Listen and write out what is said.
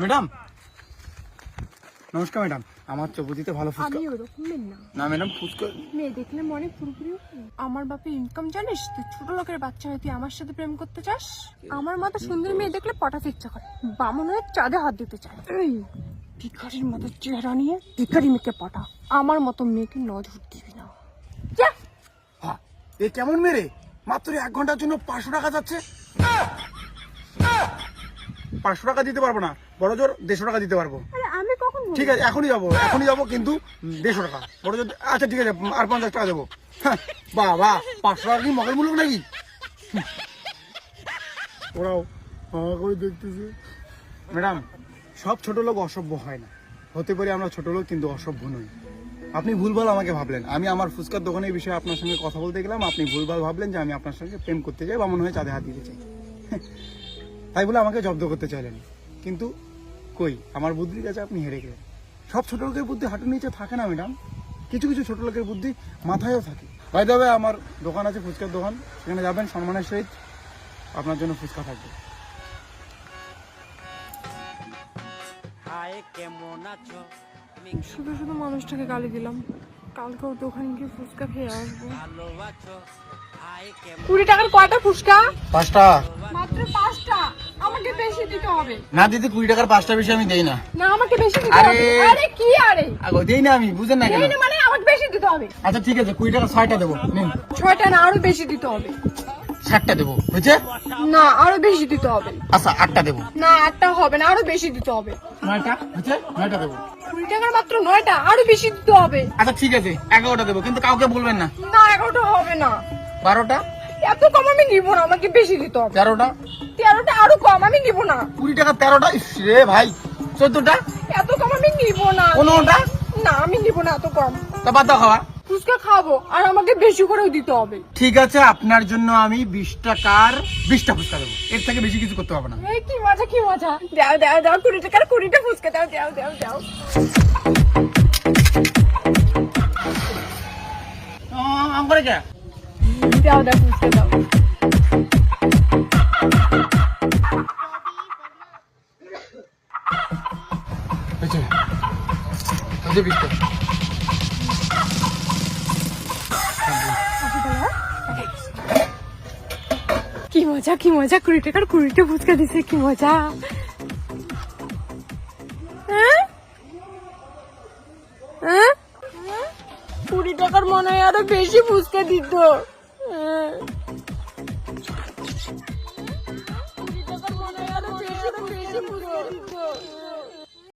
Madam. নমস্কার madam আমার চৌপতিতে ভালো ফুচকা। আমি ওরকমের না। না ম্যাডাম ফুচকা মেয়ে দেখলে মনে পুরোপুরি আমার বাপে ইনকাম জানিস? তুই ছোট লোকের বাচ্চা হয়ে তুই আমার সাথে প্রেম করতে চাস? আমার মতো সুন্দর মেয়ে দেখলে পটাতে ইচ্ছা করে। বামনের চাঁদে হাত দিতে চায়। এই ভিখারির মতো চেহারা নিয়ে ভিখারি মেয়েকে পটা। আমার মতো মেয়েকে নজর দিবি না। হ্যাঁ এ কেমন মেরে মাত্র এক ঘণ্টার জন্য পাঁচশো টাকা যাচ্ছে। পাঁচশো টাকা দিতে পারব না। বড় জোর দেড়শো টাকা দিতে পারব। ঠিক আছে এখনই যাব এখনই যাব কিন্তু দেড়শো টাকা। বড় জোর আচ্ছা ঠিক আছে আর পঞ্চাশ টাকা দেবো। হ্যাঁ, বাহ বাহ পাঁচশো টাকা কি মগের মূলক নাকি? ওরাও আমাকেও দেখতেছে। ম্যাডাম সব ছোট লোক অসভ্য হয় না। হতে পারে আমরা ছোট লোক কিন্তু অসভ্য নই। আপনি ভুলভাল আমাকে ভাবলেন। আমি আমার ফুচকার দোকানের বিষয়ে আপনার সঙ্গে কথা বলতে গেলাম। আপনি ভুলভাল ভাবলেন যে আমি আপনার সঙ্গে প্রেম করতে চাই বা মনে হয় চাঁদে হাত দিতে চাই। তাই বলে আমাকে জব্দ করতে চাইলেন। কিন্তু কই? আমার বুদ্ধির কাছে আপনি হেরে গেলেন। সব ছোট লোকের বুদ্ধি হাঁটুর নিচে থাকে না ম্যাডাম। কিছু কিছু ছোট লোকের বুদ্ধি মাথায়ও থাকে। বাই দেবে আমার দোকান আছে ফুচকার দোকান। সেখানে যাবেন সম্মানের সহিত। আপনার জন্য ফুচকা থাকবে। কেমন আছো? শুধু শুধু মানুষটাকে গালি দিলাম। কালকে ওর দোকানে গিয়ে ফুচকা খেয়ে আসব। কুড়ি টাকার কয়টা ফুচকা? পাঁচটা। বেশি দিতে হবে। না দিদি কুড়ি টাকার পাঁচটা বেশি আমি দেই না। না আমাকে বেশি দিতে আরে! হবে। আরে। কি আরে? আগো দেই না আমি বুঝেন না কেন? এই না মানে আমাকে বেশি দিতে হবে। আচ্ছা ঠিক আছে কুড়ি টাকা ছয়টা দেবো নিন। ছয়টা না আরও বেশি দিতে হবে। ষাটটা দেবো বুঝছে না আরও বেশি দিতে হবে। আচ্ছা আটটা দেবো। না আটটা হবে না আরও বেশি দিতে হবে। নয়টা বুঝছে নয়টা দেবো। কুড়ি টাকার মাত্র নয়টা আরও বেশি দিতে হবে। আচ্ছা ঠিক আছে এগারোটা দেবো কিন্তু কাউকে বলবেন না। না এগারোটা হবে না। বারোটা? এত কম আমি নিব না আমাকে বেশি দিতে হবে। তেরোটা? তেরোটা আরও কম আমি নিব না। কুড়ি টাকা তেরোটা? রে ভাই চোদ্দটা? এত কম আমি নিব না। পনেরোটা? না আমি নিব না এত কম। তা বাদ দাও খাওয়া। ফুচকা খাব আর আমাকে বেশি করেও দিতে হবে। ঠিক আছে আপনার জন্য আমি বিশ টাকার বিশটা ফুচকা দেবো। এর থেকে বেশি কিছু করতে হবে না। এই কি মজা কি মজা। দাও দাও দাও কুড়ি টাকার কুড়িটা ফুচকা দাও দাও দাও দাও। আম করে কে? দাও কি মজা কি মজা কুড়ি টাকার কুড়িটা ফুচকা দিছে কি মজা হ্যাঁ? হ্যাঁ? কুড়ি টাকার মনে হয় আরও বেশি ফুচকা দিত 예쁘다.